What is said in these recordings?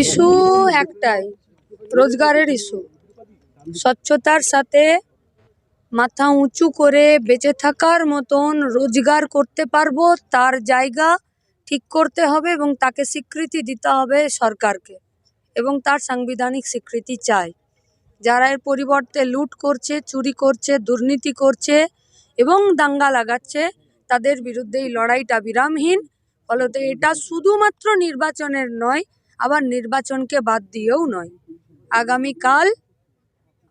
Issue একটাই, রোজগারের issue. স্বচ্ছতার সাথে মাথা উঁচু করে বেঁচে থাকার মতন রোজগার করতে পারব, তার জায়গা ঠিক করতে হবে এবং তাকে স্বীকৃতি দিতে হবে সরকারকে এবং তার সাংবিধানিক স্বীকৃতি চাই। যারা এর পরিবর্তে লুট করছে, চুরি করছে, দুর্নীতি করছে এবং দাঙ্গা লাগাচ্ছে, তাদের বিরুদ্ধে এই লড়াইটা বিরামহীন। ফলত এটা শুধুমাত্র নির্বাচনের নয় আবার নির্বাচনকে বাদ দিয়েও নয়। আগামীকাল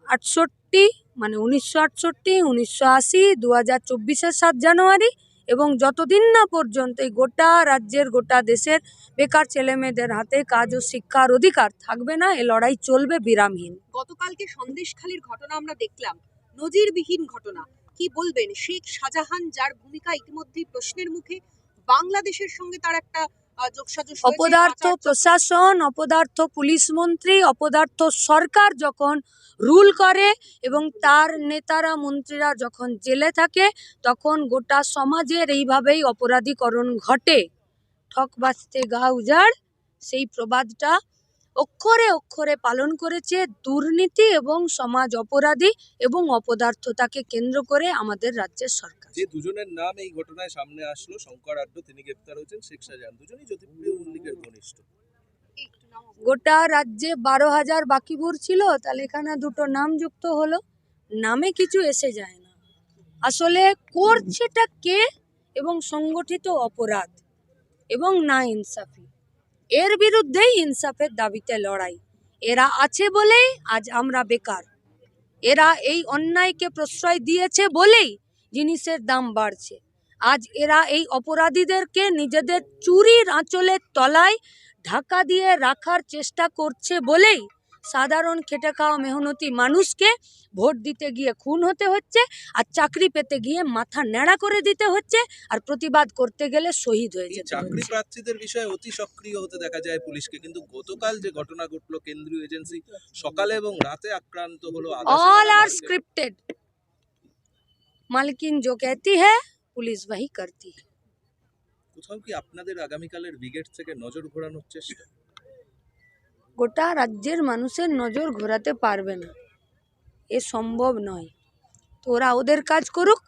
আটষট্টি মানে উনিশশো আটষট্টি, উনিশশো আশি দু হাজার চব্বিশের সাত জানুয়ারি এবং যতদিন না পর্যন্ত এই গোটা রাজ্যের, গোটা দেশের বেকার ছেলেমেয়েদের হাতে কাজ ও শিক্ষার অধিকার থাকবে না, এ লড়াই চলবে বিরামহীন। গতকালকে সন্দেশখালীর ঘটনা আমরা দেখলাম। নজিরবিহীন ঘটনা। কি বলবেন? শেখ শাহজাহান যার ভূমিকা ইতিমধ্যেই প্রশ্নের মুখে। বাংলাদেশের সঙ্গে তার একটা অপদার্থ প্রশাসন অপদার্থ পুলিশ মন্ত্রী অপদার্থ সরকার যখন রুল করে এবং তার নেতারা মন্ত্রীরা যখন জেলে থাকে তখন গোটা সমাজের এইভাবেই অপরাধীকরণ ঘটে। ঠক বাঁচতে গা উজাড় সেই প্রবাদটা অক্ষরে অক্ষরে পালন করেছে দুর্নীতি এবং সমাজ অপরাধী এবং অপদার্থতাকে কেন্দ্র করে আমাদের রাজ্যের সরকার। যে দুজনের নাম এই ঘটনায় সামনে আসলো শঙ্কর আড্ড তিনি গ্রেপ্তার হয়েছেন শেখ শাহজাহান দুজনই জ্যোতিপ্রিয় মল্লিকের ঘনিষ্ঠ। গোটা রাজ্যে বারো হাজার বাকিবুর ছিল তাহলে এখানে দুটো নাম যুক্ত হলো নামে কিছু এসে যায় না। আসলে করছেটা কে? এবং সংগঠিত অপরাধ এবং না ইনসাফি। এর বিরুদ্ধেই ইনসাফের দাবিতে লড়াই। এরা আছে বলেই আজ আমরা বেকার। এরা এই অন্যায়কে প্রশ্রয় দিয়েছে বলেই জিনিসের দাম বাড়ছে। আজ এরা এই অপরাধীদেরকে নিজেদের চুরির আঁচলের তলায় ঢাকা দিয়ে রাখার চেষ্টা করছে বলেই সাধারণ খেটে খাওয়া মেহনতি মানুষকে ভোট দিতে গিয়ে খুন হতে হচ্ছে আর চাকরি পেতে গিয়ে মাথা ন্যাড়া করে দিতে হচ্ছে আর প্রতিবাদ করতে গেলে শহীদ হয়ে এই যেতে চাকরি হচ্ছে প্রার্থীদের বিষয়ে অতি সক্রিয় হতে দেখা যায় পুলিশকে কিন্তু গতকাল যে ঘটনা ঘটলো কেন্দ্রীয় এজেন্সি সকালে এবং রাতে আক্রান্ত হলো আধা ऑल সেনা आर বাহিনী। स्क्रिप्टेड मालकिन जो कहती है पुलिस वही करती है কোথাও কি আপনাদের আগামীকালের ব্রিগেড থেকে নজর ঘোরানোর চেষ্টা গোটা রাজ্যের মানুষের নজর ঘোরাতে পারবে না। এ সম্ভব নয়। তো ওরা ওদের কাজ করুক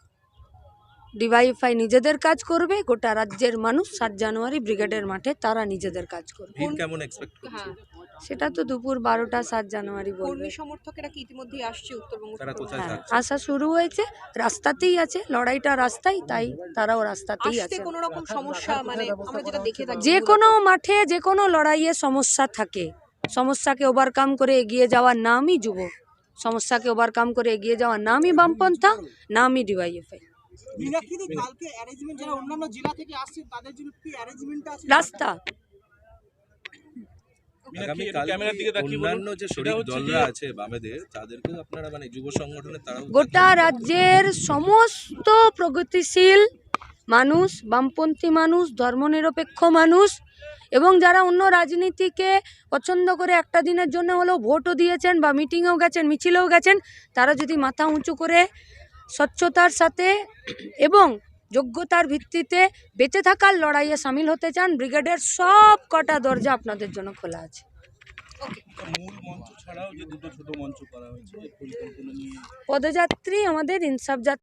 ডিওয়াইফাই নিজেদের কাজ করবে গোটা রাজ্যের মানুষ সাত জানুয়ারি ব্রিগেডের মাঠে তারা নিজেদের কাজ করবে। কেমন এক্সপেক্ট করছে? হ্যাঁ। সেটা তো দুপুর বারোটা সাত জানুয়ারি বলবে। কর্মী সমর্থকেরা কি ইতিমধ্যেই আসছে উত্তরবঙ্গ তারা থেকে? কোথায় হ্যাঁ আসা শুরু হয়েছে রাস্তাতেই আছে লড়াইটা রাস্তায় তাই তারাও রাস্তাতেই আছে। কোনো রকম সমস্যা মানে আমরা যেটা দেখে থাকি যে কোনো মাঠে যে কোনো লড়াইয়ে সমস্যা থাকে। সমস্যাকে ওভারকাম করে এগিয়ে যাওয়ার নামই যুব সমস্যাকে ওভারকাম করে এগিয়ে যাওয়ার নামই বামপন্থা নামই ডিওয়াইএফআই। মীনাক্ষীদি কালকে অ্যারেঞ্জমেন্ট যারা অন্যান্য জেলা থেকে আসছে তাদের জন্য কি অ্যারেঞ্জমেন্ট আছে? রাস্তা। আগামীকাল ক্যামেরার দিকে তাকিয়ে বলুন। অন্যান্য যে সেটা শরিক হচ্ছে দলরা যে- আছে বামেদের তাদেরকে আপনারা মানে যুব সংগঠনের তারাও গোটা রাজ্যের সমস্ত প্রগতিশীল মানুষ বামপন্থী মানুষ ধর্মনিরপেক্ষ মানুষ এবং যারা অন্য রাজনীতিকে পছন্দ করে একটা দিনের জন্য হলেও ভোটও দিয়েছেন বা মিটিংয়েও গেছেন মিছিলেও গেছেন তারা যদি মাথা উঁচু করে স্বচ্ছতার সাথে এবং যোগ্যতার ভিত্তিতে বেঁচে থাকার লড়াইয়ে সামিল হতে চান ব্রিগেডের সব কটা দরজা আপনাদের জন্য খোলা আছে। পদযাত্রী আমাদের ইনসাফ